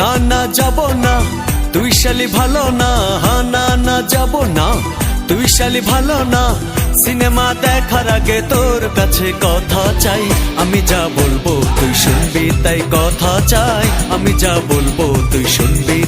না না যাব না। তুই শালি ভালো না, হা, না না যাব না। তুই শালি ভালো না। সিনেমা দেখার আগে তোর কাছে কথা চাই। আমি যা বলব তুই শুনবি, তাই কথা চাই। আমি যা বলব তুই শুনবি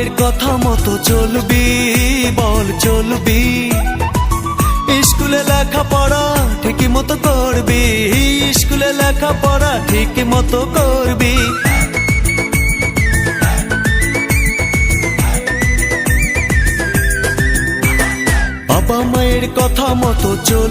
মায়ের কথা মতো চলবি, বল চলবি। স্কুলে লেখাপড়া ঠিকই মতো করবি, স্কুলে লেখাপড়া ঠিকই মতো করবি। বাবা মায়ের কথা মতো চল